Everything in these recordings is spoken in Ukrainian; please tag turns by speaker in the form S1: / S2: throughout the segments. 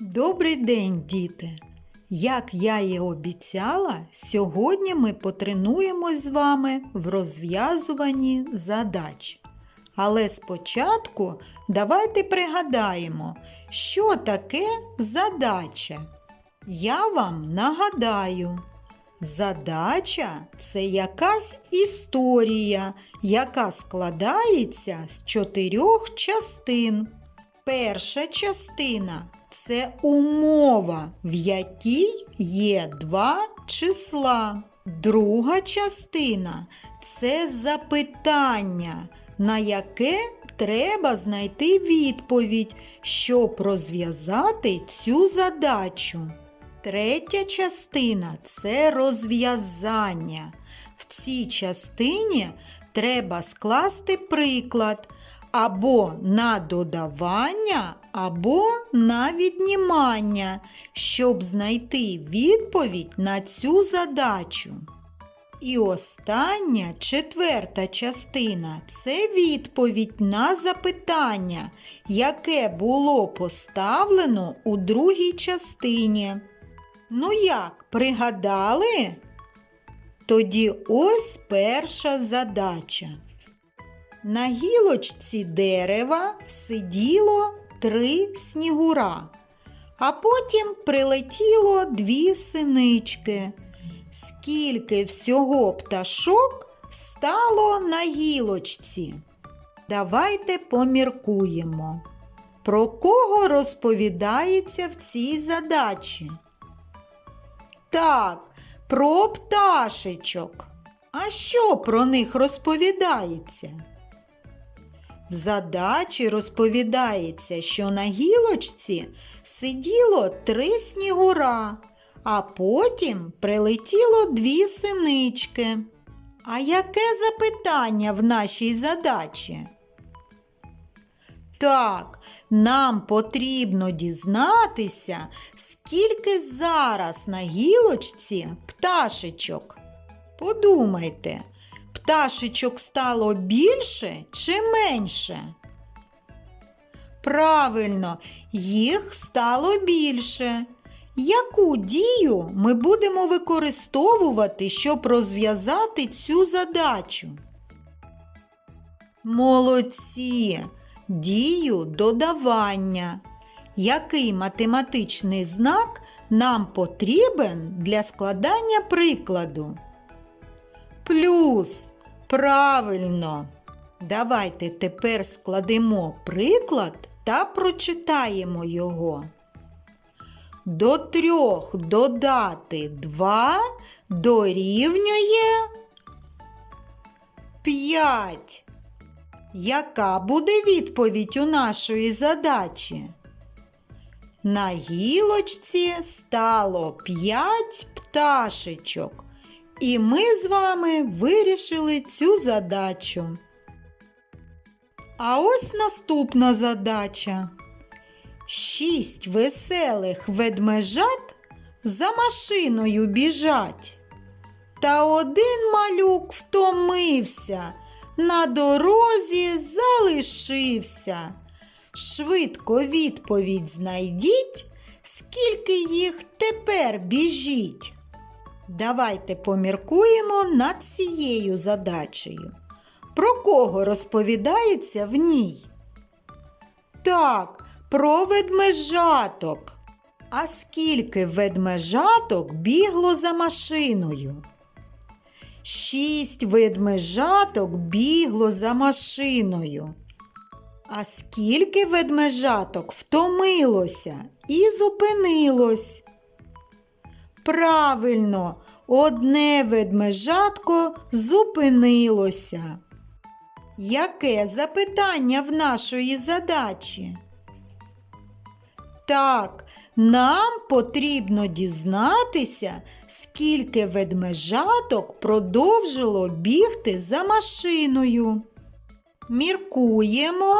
S1: Добрий день, діти! Як я і обіцяла, сьогодні ми потренуємось з вами в розв'язуванні задач. Але спочатку давайте пригадаємо, що таке задача. Я вам нагадаю. Задача це якась історія, яка складається з чотирьох частин. Перша частина це умова, в якій є два числа. Друга частина це запитання, на яке треба знайти відповідь, щоб розв'язати цю задачу. Третя частина це розв'язання. В цій частині треба скласти приклад або на додавання, або на віднімання, щоб знайти відповідь на цю задачу. І остання четверта частина це відповідь на запитання, яке було поставлено у другій частині. Ну як, пригадали? Тоді ось перша задача. На гілочці дерева сиділо три снігура, а потім прилетіло дві синички. Скільки всього пташок стало на гілочці? Давайте поміркуємо. Про кого розповідається в цій задачі? Так, про пташечок. А що про них розповідається? В задачі розповідається, що на гілочці сиділо три снігура, а потім прилетіло дві синички. А яке запитання в нашій задачі? Так, нам потрібно дізнатися, скільки зараз на гілочці пташечок. Подумайте, пташечок стало більше чи менше? Правильно, їх стало більше. Яку дію ми будемо використовувати, щоб розв'язати цю задачу? Молодці! Дію додавання. Який математичний знак нам потрібен для складання прикладу? Плюс. Правильно. Давайте тепер складемо приклад та прочитаємо його. До трьох додати два дорівнює п'ять. Яка буде відповідь у нашої задачі? На гілочці стало п'ять пташечок, і ми з вами вирішили цю задачу. А ось наступна задача. Шість веселих ведмежат за машиною біжать. Та один малюк втомився, на дорозі залишився. Швидко відповідь знайдіть, скільки їх тепер біжіть. Давайте поміркуємо над цією задачею. Про кого розповідається в ній? Так, про ведмежаток. А скільки ведмежаток бігло за машиною? Шість ведмежаток бігло за машиною. А скільки ведмежаток втомилося і зупинилось? Правильно, одне ведмежатко зупинилося. Яке запитання в нашої задачі? Так, нам потрібно дізнатися, скільки ведмежаток продовжило бігти за машиною. Міркуємо.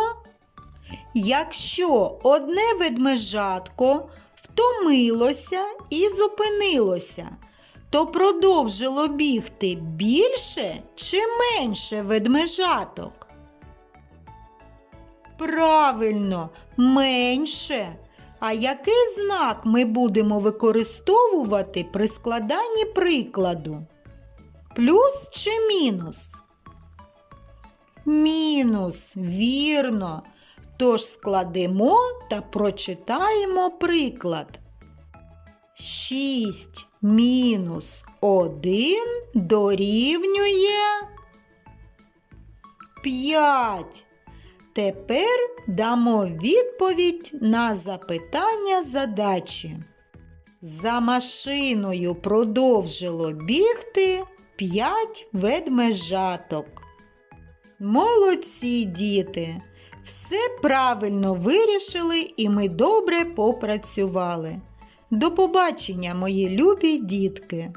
S1: Якщо одне ведмежатко втомилося і зупинилося, то продовжило бігти більше чи менше ведмежаток? Правильно, менше. А який знак ми будемо використовувати при складанні прикладу? Плюс чи мінус? Мінус, вірно. Тож складемо та прочитаємо приклад. 6 мінус 1 дорівнює 5. Тепер дамо відповідь на запитання задачі. За машиною продовжило бігти 5 ведмежаток. Молодці діти! Все правильно вирішили і ми добре попрацювали. До побачення, мої любі дітки!